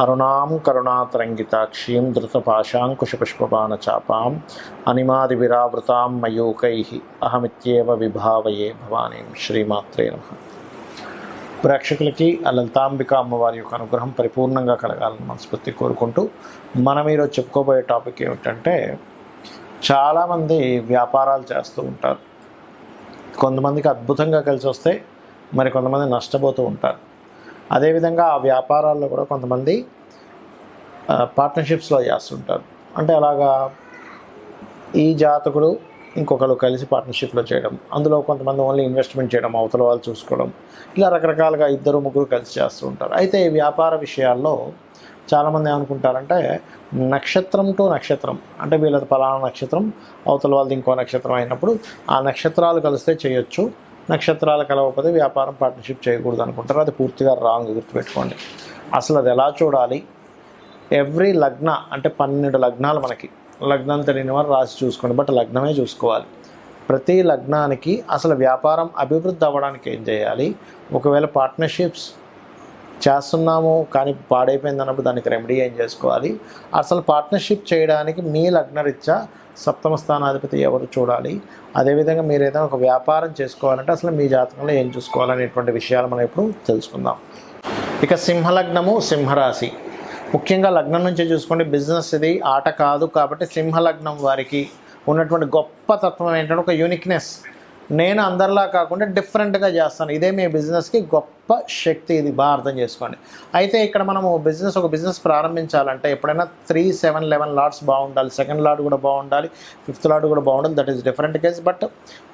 అరుణాం కరుణాతరంగితాక్షీం ధృతపాశాంకుశపుష్పబాణచాపాం అనిమాది విరావృతాం మయూకై అహమిత్యేవ విభావయే భవానీం శ్రీమాత్రే నమ. ప్రేక్షకులకి ఆ లలితాంబిక అమ్మవారి యొక్క అనుగ్రహం పరిపూర్ణంగా కలగాలని మనస్ఫూర్తి కోరుకుంటూ మనం ఈరోజు చెప్పుకోబోయే టాపిక్ ఏమిటంటే చాలామంది వ్యాపారాలు చేస్తూ ఉంటారు. కొంతమందికి అద్భుతంగా కలిసి వస్తే మరి కొంతమంది నష్టపోతూ ఉంటారు. అదేవిధంగా ఆ వ్యాపారాల్లో కూడా కొంతమంది పార్ట్నర్షిప్స్లో చేస్తుంటారు. అంటే అలాగా ఈ జాతకుడు ఇంకొకరు కలిసి పార్ట్నర్షిప్లో చేయడం అందులో కొంతమంది ఓన్లీ ఇన్వెస్ట్మెంట్ చేయడం అవతల వాళ్ళు చూసుకోవడం ఇలా రకరకాలుగా ఇద్దరు ముగ్గురు కలిసి చేస్తూ ఉంటారు. అయితే ఈ వ్యాపార విషయాల్లో చాలామంది ఏమనుకుంటారంటే నక్షత్రం టు నక్షత్రం అంటే వీళ్ళది పలానా నక్షత్రం అవతల వాళ్ళది ఇంకో నక్షత్రం అయినప్పుడు ఆ నక్షత్రాలు కలిస్తే చేయొచ్చు నక్షత్రాలు కలవకపోతే వ్యాపారం పార్ట్నర్షిప్ చేయకూడదు అనుకుంటారు. అది పూర్తిగా రాంగ్ గుర్తుపెట్టుకోండి. అసలు అది ఎలా చూడాలి? ఎవ్రీ లగ్న అంటే పన్నెండు లగ్నాలు మనకి. లగ్నం తెలియని వారు రాసి చూసుకోండి బట్ లగ్నమే చూసుకోవాలి. ప్రతి లగ్నానికి అసలు వ్యాపారం అభివృద్ధి అవ్వడానికి ఏం చేయాలి? ఒకవేళ పార్ట్నర్షిప్స్ చేస్తున్నాము కానీ పాడైపోయింది అన్నప్పుడు దానికి రెమెడీ ఏం చేసుకోవాలి? అసలు పార్ట్నర్షిప్ చేయడానికి మీ లగ్నరీత్యా సప్తమ స్థానాధిపతి ఎవరు చూడాలి? అదేవిధంగా మీరు ఏదైనా ఒక వ్యాపారం చేసుకోవాలంటే అసలు మీ జాతకంలో ఏం చూసుకోవాలనేటువంటి విషయాలు మనం ఇప్పుడు తెలుసుకుందాం. ఇక సింహలగ్నము సింహరాశి. ముఖ్యంగా లగ్నం నుంచి చూసుకోండి బిజినెస్ ఇది ఆట కాదు కాబట్టి సింహలగ్నం వారికి ఉన్నటువంటి గొప్ప తత్వం ఏంటంటే ఒక యూనిక్నెస్ నేను అందరిలా కాకుండా డిఫరెంట్గా చేస్తాను. ఇదే మీ బిజినెస్కి గొప్ప శక్తి ఇది. బాగా అర్థం చేసుకోండి. అయితే ఇక్కడ మనము బిజినెస్ ఒక బిజినెస్ ప్రారంభించాలంటే ఎప్పుడైనా త్రీ సెవెన్ లెవెన్ లాట్స్ బాగుండాలి. సెకండ్ లాట్ కూడా బాగుండాలి. ఫిఫ్త్ లాట్ కూడా బాగుండాలి. That is different case. But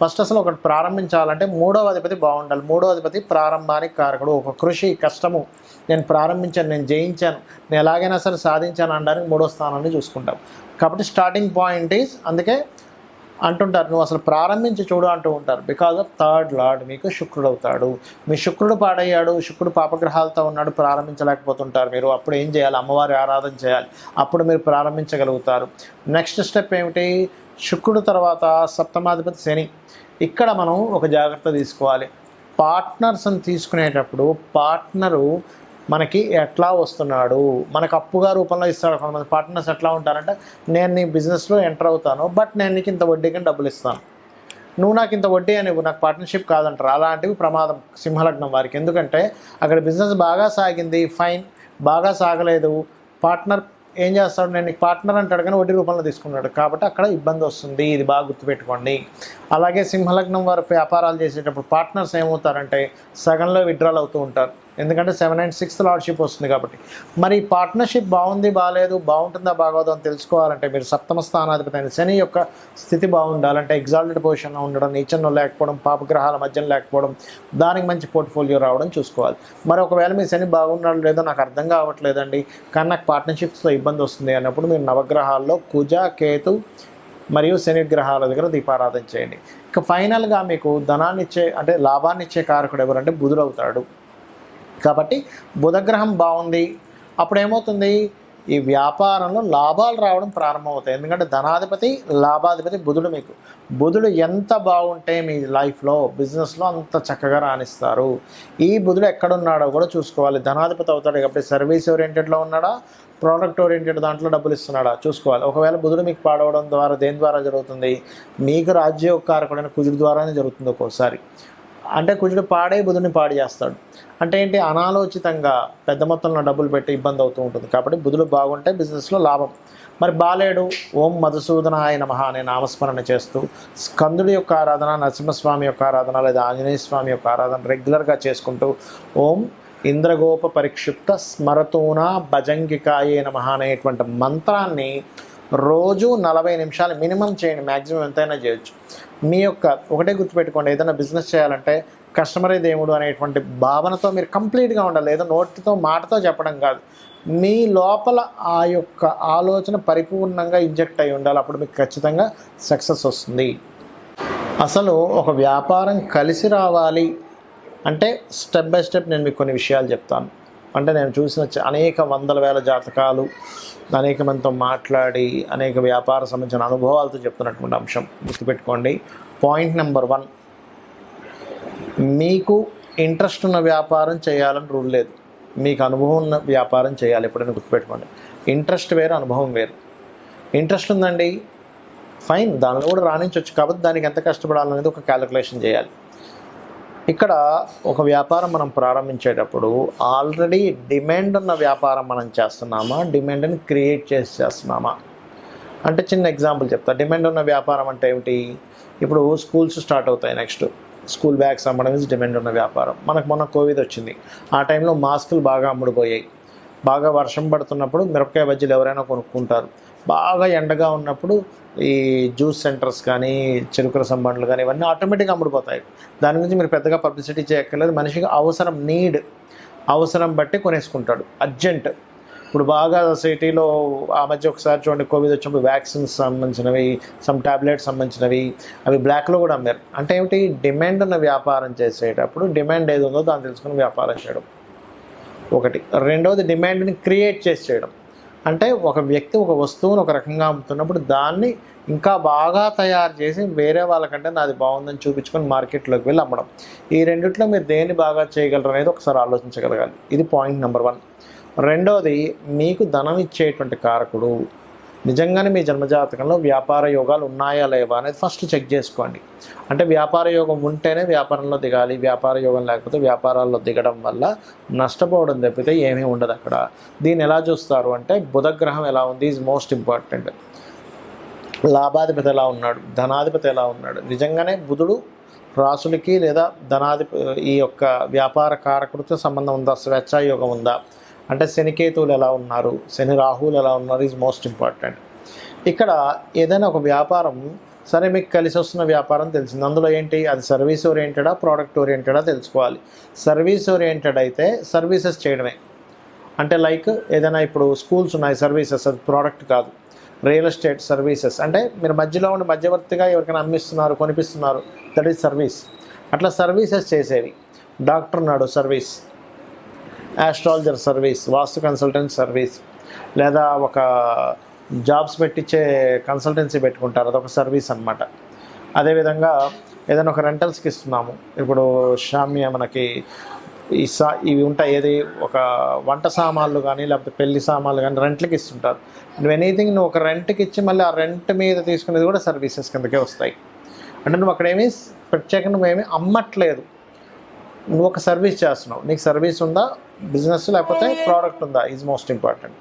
first అసలు ఒకటి ప్రారంభించాలంటే మూడవ అధిపతి బాగుండాలి. మూడవ అధిపతి ప్రారంభానికి కారకుడు. ఒక కృషి కష్టము నేను ప్రారంభించాను నేను జయించాను నేను ఎలాగైనా సరే సాధించాను అనడానికి మూడో స్థానాన్ని చూసుకుంటాం. కాబట్టి స్టార్టింగ్ పాయింట్ ఈజ్ అందుకే అంటుంటారు నువ్వు అసలు ప్రారంభించి చూడు అంటూ ఉంటారు. బికాజ్ ఆఫ్ థర్డ్ లార్డ్ మీకు శుక్రుడు అవుతాడు. మీ శుక్రుడు పాడయ్యాడు శుక్రుడు పాపగ్రహాలతో ఉన్నాడు ప్రారంభించలేకపోతుంటారు మీరు. అప్పుడు ఏం చేయాలి? అమ్మవారి ఆరాధన చేయాలి. అప్పుడు మీరు ప్రారంభించగలుగుతారు. నెక్స్ట్ స్టెప్ ఏమిటి? శుక్రుడు తర్వాత సప్తమాధిపతి శని. ఇక్కడ మనం ఒక జాగ్రత్త తీసుకోవాలి. పార్ట్నర్స్ని తీసుకునేటప్పుడు పార్ట్నరు మనకి ఎట్లా వస్తున్నాడు? మనకు అప్పుగా రూపంలో ఇస్తాడు కొంతమంది పార్ట్నర్స్ ఎట్లా ఉంటారంటే నేను నీ బిజినెస్లో ఎంటర్ అవుతాను బట్ నేను నీకు ఇంత వడ్డీకి డబ్బులు ఇస్తాను. నువ్వు నాకు ఇంత వడ్డీ అని నాకు పార్ట్నర్షిప్ కాదంటారు. అలాంటివి ప్రమాదం సింహలగ్నం వారికి. ఎందుకంటే అక్కడ బిజినెస్ బాగా సాగింది ఫైన్ బాగా సాగలేదు. పార్ట్నర్ ఏం చేస్తాడు? నేను నీకు పార్ట్నర్ అంటాడు కానీ వడ్డీ రూపంలో తీసుకున్నాడు. కాబట్టి అక్కడ ఇబ్బంది వస్తుంది. ఇది బాగా గుర్తుపెట్టుకోండి. అలాగే సింహలగ్నం వారు వ్యాపారాలు చేసేటప్పుడు పార్ట్నర్స్ ఏమవుతారంటే సగంలో విడ్రాల్ అవుతూ ఉంటారు. ఎందుకంటే సెవెన్ అండ్ సిక్స్త్ లార్డ్షిప్ వస్తుంది కాబట్టి. మరి పార్ట్నర్షిప్ బాగుంది బాగాలేదు బాగుంటుందా బాగోదు అని తెలుసుకోవాలంటే మీరు సప్తమ స్థానాధిపతి అయిన శని యొక్క స్థితి బాగుండాలంటే ఎగ్జాల్టెడ్ పొజిషన్లో ఉండడం నీచంలో లేకపోవడం పాపగ్రహాల మధ్యలో లేకపోవడం దానికి మంచి పోర్ట్ఫోలియో రావడం చూసుకోవాలి. మరి ఒకవేళ మీ శని బాగున్నాడు లేదో నాకు అర్థం కావట్లేదండి. కానీ నాకు పార్ట్నర్షిప్స్లో ఇబ్బంది వస్తుంది అన్నప్పుడు మీరు నవగ్రహాల్లో కుజ కేతు మరియు శని గ్రహాల దగ్గర దీపారాధన చేయండి. ఇక ఫైనల్గా మీకు ధనాన్ని ఇచ్చే అంటే లాభాన్ని ఇచ్చే కారకుడు ఎవరంటే బుధుడు అవుతాడు. కాబట్టి బుధగ్రహం బాగుంది. అప్పుడు ఏమవుతుంది ఈ వ్యాపారంలో లాభాలు రావడం ప్రారంభమవుతాయి. ఎందుకంటే ధనాధిపతి లాభాధిపతి బుధుడు మీకు. బుధుడు ఎంత బాగుంటే మీ లైఫ్లో బిజినెస్లో అంత చక్కగా రాణిస్తారు. ఈ బుధుడు ఎక్కడున్నాడో కూడా చూసుకోవాలి. ధనాధిపతి అవుతాడు కాబట్టి సర్వీస్ ఓరియంటెడ్లో ఉన్నాడా? ప్రోడక్ట్ ఓరియంటెడ్ దాంట్లో డబ్బులు ఇస్తున్నాడా? చూసుకోవాలి. ఒకవేళ బుధుడు మీకు పాడవడం ద్వారా దేని ద్వారా జరుగుతుంది? మీకు రాజ్యోకారకుడైన కుజుడు ద్వారానే జరుగుతుంది ఒక్కోసారి. అంటే కుజుడు పాడే బుధుని పాడు చేస్తాడు. అంటే ఏంటి? అనాలోచితంగా పెద్ద మొత్తంలో డబ్బులు పెట్టి ఇబ్బంది అవుతూ ఉంటుంది. కాబట్టి బుధుడు బాగుంటే బిజినెస్లో లాభం. మరి బాలేడు ఓం మధుసూదనాయ మహా అనే నామస్మరణ చేస్తూ స్కందుడి యొక్క ఆరాధన నరసింహస్వామి యొక్క ఆరాధన లేదా ఆంజనేయ స్వామి యొక్క ఆరాధన రెగ్యులర్గా చేసుకుంటూ ఓం ఇంద్రగోప పరిక్షిప్త స్మరతూన భజంగికాయే నమ అనేటువంటి మంత్రాన్ని రోజు నలభై నిమిషాలు మినిమం చేయండి మ్యాక్సిమం ఎంతైనా చేయొచ్చు. మీ యొక్క ఒకటే గుర్తుపెట్టుకోండి ఏదైనా బిజినెస్ చేయాలంటే కస్టమరే దేవుడు అనేటువంటి భావనతో మీరు కంప్లీట్గా ఉండాలి. ఏదో నోటితో మాటతో చెప్పడం కాదు. మీ లోపల ఆ యొక్క ఆలోచన పరిపూర్ణంగా ఇంజెక్ట్ అయి ఉండాలి. అప్పుడు మీకు ఖచ్చితంగా సక్సెస్ వస్తుంది. అసలు ఒక వ్యాపారం కలిసి రావాలి అంటే స్టెప్ బై స్టెప్ నేను మీకు కొన్ని విషయాలు చెప్తాను. అంటే నేను చూసిన అనేక వందల వేల జాతకాలు అనేక మందితో మాట్లాడి అనేక వ్యాపార సంబంధించిన అనుభవాలతో చెప్తున్నటువంటి అంశం గుర్తుపెట్టుకోండి. పాయింట్ నెంబర్ వన్ మీకు ఇంట్రెస్ట్ ఉన్న వ్యాపారం చేయాలని రూల్ లేదు. మీకు అనుభవం ఉన్న వ్యాపారం చేయాలి ఎప్పుడైనా గుర్తుపెట్టుకోండి. ఇంట్రెస్ట్ వేరు అనుభవం వేరు. ఇంట్రెస్ట్ ఉందండి ఫైన్ దానిలో కూడా రాణించవచ్చు కాబట్టి దానికి ఎంత కష్టపడాలనేది ఒక క్యాలిక్యులేషన్ చేయాలి. ఇక్కడ ఒక వ్యాపారం మనం ప్రారంభించేటప్పుడు ఆల్రెడీ డిమాండ్ ఉన్న వ్యాపారం మనం చేస్తున్నామా? డిమాండ్ని క్రియేట్ చేసి చేస్తున్నామా? అంటే చిన్న ఎగ్జాంపుల్ చెప్తా. డిమాండ్ ఉన్న వ్యాపారం అంటే ఏమిటి? ఇప్పుడు స్కూల్స్ స్టార్ట్ అవుతాయి నెక్స్ట్ స్కూల్ బ్యాగ్స్ అమ్మడం ఇస్ డిమాండ్ ఉన్న వ్యాపారం. మనకు మొన్న కోవిడ్ వచ్చింది. ఆ టైంలో మాస్కులు బాగా అమ్ముడుపోయాయి. బాగా వర్షం పడుతున్నప్పుడు మిరపకాయ బజ్జీలు ఎవరైనా కొనుక్కుంటారు. బాగా ఎండగా ఉన్నప్పుడు ఈ జ్యూస్ సెంటర్స్ కానీ చెరుకు రసం బండ్లు కానీ ఇవన్నీ ఆటోమేటిక్గా అమ్ముడుపోతాయి. దాని గురించి మీరు పెద్దగా పబ్లిసిటీ చేయక్కర్లేదు. మనిషికి అవసరం నీడ్ అవసరం బట్టి కొనేసుకుంటాడు. అర్జెంట్. ఇప్పుడు బాగా సిటీలో ఆ మధ్య ఒకసారి చూడండి కోవిడ్ వచ్చినప్పుడు వ్యాక్సిన్స్ సంబంధించినవి సమ్ టాబ్లెట్స్ సంబంధించినవి అవి బ్లాక్లో కూడా అమ్మారు. అంటే ఏమిటి? డిమాండ్ ఉన్న వ్యాపారం చేసేటప్పుడు డిమాండ్ ఏది ఉందో దాన్ని తెలుసుకుని వ్యాపారం చేయడం. ఒకటి. రెండవది డిమాండ్ని క్రియేట్ చేసి చేయడం. అంటే ఒక వ్యక్తి ఒక వస్తువును ఒక రకంగా అమ్ముతున్నప్పుడు దాన్ని ఇంకా బాగా తయారు చేసి వేరే వాళ్ళకంటే నాది బాగుందని చూపించుకొని మార్కెట్లోకి వెళ్ళి అమ్మడం. ఈ రెండిట్లో మీరు దేన్ని బాగా చేయగలరు అనేది ఒకసారి ఆలోచించగలగాలి. ఇది పాయింట్ నెంబర్ వన్. రెండవది మీకు ధనం ఇచ్చేటువంటి కారకుడు నిజంగానే మీ జన్మజాతకంలో వ్యాపార యోగాలు ఉన్నాయా లేవా అనేది ఫస్ట్ చెక్ చేసుకోండి. అంటే వ్యాపార యోగం ఉంటేనే వ్యాపారంలో దిగాలి వ్యాపార యోగం లేకపోతే వ్యాపారాల్లో దిగడం వల్ల నష్టపోవడం తప్పితే ఏమీ ఉండదు అక్కడ. దీన్ని ఎలా చూస్తారు అంటే బుధగ్రహం ఎలా ఉంది ఈజ్ మోస్ట్ ఇంపార్టెంట్ లాభాధిపతి ఎలా ఉన్నాడు? ధనాధిపతి ఎలా ఉన్నాడు? నిజంగానే బుధుడు రాసులకి లేదా ధనాధిప ఈ యొక్క వ్యాపార కారకుడితో సంబంధం ఉందా? స్వేచ్ఛాయోగం ఉందా? అంటే శనికేతువులు ఎలా ఉన్నారు? శని రాహువులు ఎలా ఉన్నారు ఈజ్ మోస్ట్ ఇంపార్టెంట్ ఇక్కడ ఏదైనా ఒక వ్యాపారం సరే మీకు కలిసి వస్తున్న వ్యాపారం తెలిసింది. అందులో ఏంటి? అది సర్వీస్ ఓరియంటెడా ప్రోడక్ట్ ఓరియంటెడా తెలుసుకోవాలి. సర్వీస్ ఓరియంటెడ్ అయితే సర్వీసెస్ చేయడమే. అంటే లైక్ ఏదైనా ఇప్పుడు స్కూల్స్ ఉన్నాయి సర్వీసెస్ అది ప్రోడక్ట్ కాదు. రియల్ ఎస్టేట్ సర్వీసెస్ అంటే మీరు మధ్యలో ఉండి మధ్యవర్తిగా ఎవరికైనా అమ్మిస్తున్నారు కొనిపిస్తున్నారు దట్ ఈస్ సర్వీస్ అట్లా సర్వీసెస్ చేసేవి. డాక్టర్ ఉన్నాడు service astrologer service vastu consultant service లేదా ఒక జాబ్స్ పెట్టించే కన్సల్టెన్సీ పెట్టుకుంటారు. అదొక సర్వీస్ అనమాట అదేవిధంగా ఏదైనా ఒక రెంటల్స్కి ఇస్తున్నాము. ఇప్పుడు షామ్య మనకి ఈ సా ఇవి ఉంటాయి. ఏది? ఒక వంట సామాన్లు కానీ లేకపోతే పెళ్ళి సామాన్లు కానీ రెంట్లకి ఇస్తుంటారు. నువ్వు ఎనీథింగ్ నువ్వు ఒక రెంట్కి ఇచ్చి మళ్ళీ ఆ రెంట్ మీద తీసుకునేది కూడా సర్వీసెస్ కిందకే వస్తాయి. అంటే నువ్వు అక్కడేమీ ప్రత్యేకంగా నువ్వేమీ అమ్మట్లేదు. నువ్వు ఒక సర్వీస్ చేస్తున్నావు. నీకు సర్వీస్ ఉందా? బిజినెస్ లేకపోతే ప్రోడక్ట్ ఉందా? ఈజ్ మోస్ట్ ఇంపార్టెంట్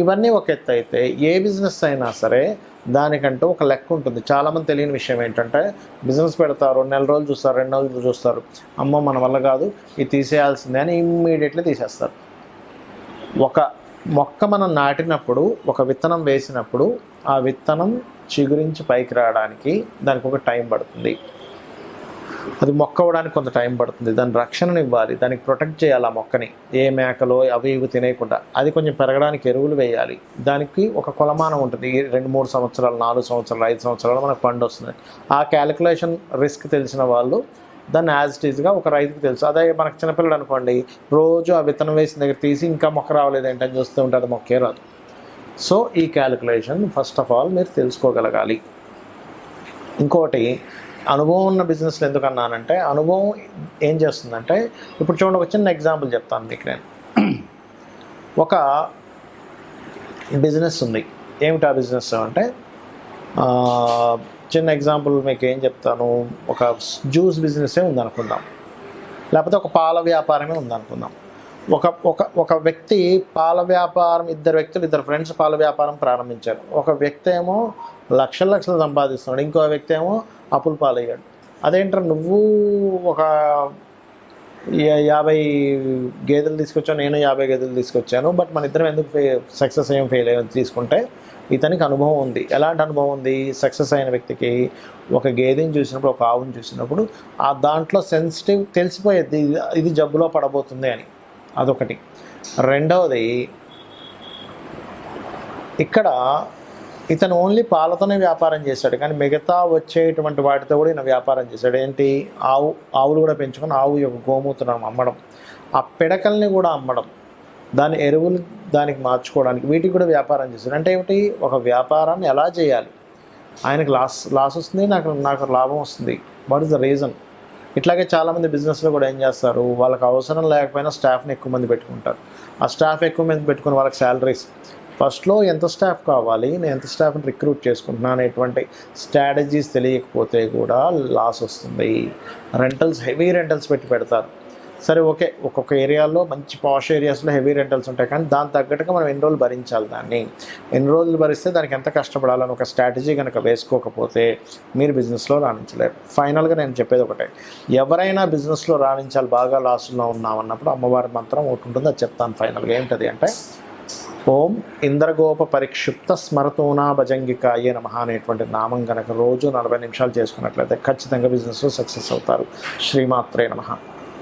ఇవన్నీ ఒక ఎత్తు అయితే ఏ బిజినెస్ అయినా సరే దానికంటూ ఒక లెక్క ఉంటుంది. చాలామంది తెలియని విషయం ఏంటంటే బిజినెస్ పెడతారు నెల రోజులు చూస్తారు రెండు రోజులు చూస్తారు. అమ్మ మన వల్ల కాదు ఇది తీసేయాల్సిందే అని ఇమ్మీడియట్లీ తీసేస్తారు. ఒక మొక్క మనం నాటినప్పుడు ఒక విత్తనం వేసినప్పుడు ఆ విత్తనం చిగురించి పైకి రావడానికి దానికి ఒక టైం పడుతుంది. అది మొక్క అవ్వడానికి కొంత టైం పడుతుంది. దాని రక్షణను ఇవ్వాలి. దానికి ప్రొటెక్ట్ చేయాలి ఆ మొక్కని. ఏ మేకలో అవి ఇవి తినేయకుండా. అది కొంచెం పెరగడానికి ఎరువులు వేయాలి. దానికి ఒక కొలమానం ఉంటుంది. రెండు మూడు సంవత్సరాలు నాలుగు సంవత్సరాలు ఐదు సంవత్సరాలు మనకు పండు వస్తుంది. ఆ క్యాలిక్యులేషన్ రిస్క్ తెలిసిన వాళ్ళు దాన్ని యాజ్ ఇట్ ఈజ్గా ఒక రైతుకు తెలుసు. అదే మనకు చిన్నపిల్లడు అనుకోండి రోజు ఆ విత్తనం వేసిన దగ్గర తీసి ఇంకా మొక్క రావలేదు ఏంటని చూస్తూ ఉంటే అది మొక్కే రాదు. సో ఈ క్యాలిక్యులేషన్ ఫస్ట్ ఆఫ్ ఆల్ మీరు తెలుసుకోగలగాలి. ఇంకోటి అనుభవం ఉన్న బిజినెస్లో ఎందుకు అన్నానంటే అనుభవం ఏం చేస్తుందంటే ఇప్పుడు చూడండి ఒక చిన్న ఎగ్జాంపుల్ చెప్తాను మీకు నేను. ఒక బిజినెస్ ఉంది. ఏమిటి ఆ బిజినెస్ అంటే చిన్న ఎగ్జాంపుల్ మీకు ఏం చెప్తాను. ఒక జ్యూస్ బిజినెసే ఉందనుకుందాం. లేకపోతే ఒక పాల వ్యాపారమే ఉందనుకుందాం. ఒక ఒక ఒక వ్యక్తి పాల వ్యాపారం ఇద్దరు వ్యక్తులు ఇద్దరు ఫ్రెండ్స్ పాల వ్యాపారం ప్రారంభించారు. ఒక వ్యక్తి ఏమో లక్షల లక్షలు సంపాదిస్తున్నాడు. ఇంకో వ్యక్తి ఏమో అప్పులు పాలయ్యాడు. అదేంటారు నువ్వు ఒక యాభై గేదెలు తీసుకొచ్చాను నేను యాభై గేదెలు తీసుకొచ్చాను బట్ మన ఇద్దరం ఎందుకు సక్సెస్ అయ్యాం ఫెయిల్ అయ్యాం తీసుకుంటే ఇతనికి అనుభవం ఉంది. ఎలాంటి అనుభవం ఉంది? సక్సెస్ అయిన వ్యక్తికి ఒక గేదెని చూసినప్పుడు ఒక ఆవుని చూసినప్పుడు ఆ దాంట్లో సెన్సిటివ్ తెలిసిపోయేది ఇది జబ్బులో పడబోతుంది అని. అదొకటి. రెండవది ఇక్కడ ఇతను ఓన్లీ పాలతోనే వ్యాపారం చేశాడు కానీ మిగతా వచ్చేటువంటి వాటితో కూడా ఈయన వ్యాపారం చేశాడు. ఏంటి? ఆవు ఆవులు కూడా పెంచుకొని ఆవు యొక్క గోమూత్రం అమ్మడం ఆ పిడకల్ని కూడా అమ్మడం దాని ఎరువులు దానికి మార్చుకోవడానికి వీటికి కూడా వ్యాపారం చేశాడు. అంటే ఏమిటి? ఒక వ్యాపారాన్ని ఎలా చేయాలి? ఆయనకు లాస్ లాస్ వస్తుంది నాకు నాకు లాభం వస్తుంది. వాట్ ఇస్ ద రీజన్ ఇట్లాగే చాలామంది బిజినెస్లో కూడా ఏం చేస్తారు? వాళ్ళకి అవసరం లేకపోయినా స్టాఫ్ని ఎక్కువ మంది పెట్టుకుంటారు. ఆ స్టాఫ్ ఎక్కువ మంది పెట్టుకుని వాళ్ళకి శాలరీస్ ఫస్ట్లో ఎంత స్టాఫ్ కావాలి నేను ఎంత స్టాఫ్ని రిక్రూట్ చేసుకుంటున్నాను అనేటువంటి స్ట్రాటజీస్ తెలియకపోతే కూడా లాస్ వస్తుంది. రెంటల్స్ హెవీ రెంటల్స్ పెట్టి పెడతారు. సరే ఓకే ఒక్కొక్క ఏరియాలో మంచి పాష్ ఏరియాస్లో హెవీ రెంటల్స్ ఉంటాయి కానీ దాని తగ్గట్టుగా మనం ఎన్ని రోజులు భరించాలి దాన్ని? ఎన్ని రోజులు భరిస్తే దానికి ఎంత కష్టపడాలని ఒక స్ట్రాటజీ కనుక వేసుకోకపోతే మీరు బిజినెస్లో రాణించలేరు. ఫైనల్గా నేను చెప్పేది ఒకటే ఎవరైనా బిజినెస్లో రాణించాలి బాగా లాస్లో ఉన్నామన్నప్పుడు అమ్మవారి మంత్రం ఒకటి ఉంటుంది అది చెప్తాను ఫైనల్గా. ఏంటది అంటే ఓం ఇంద్రగోప పరిక్షిప్త స్మరతోనా భజంగికాయే నమ అనేటువంటి నామం కనుక రోజు నలభై నిమిషాలు చేసుకున్నట్లయితే ఖచ్చితంగా బిజినెస్లో సక్సెస్ అవుతారు. శ్రీమాత్రే నమః.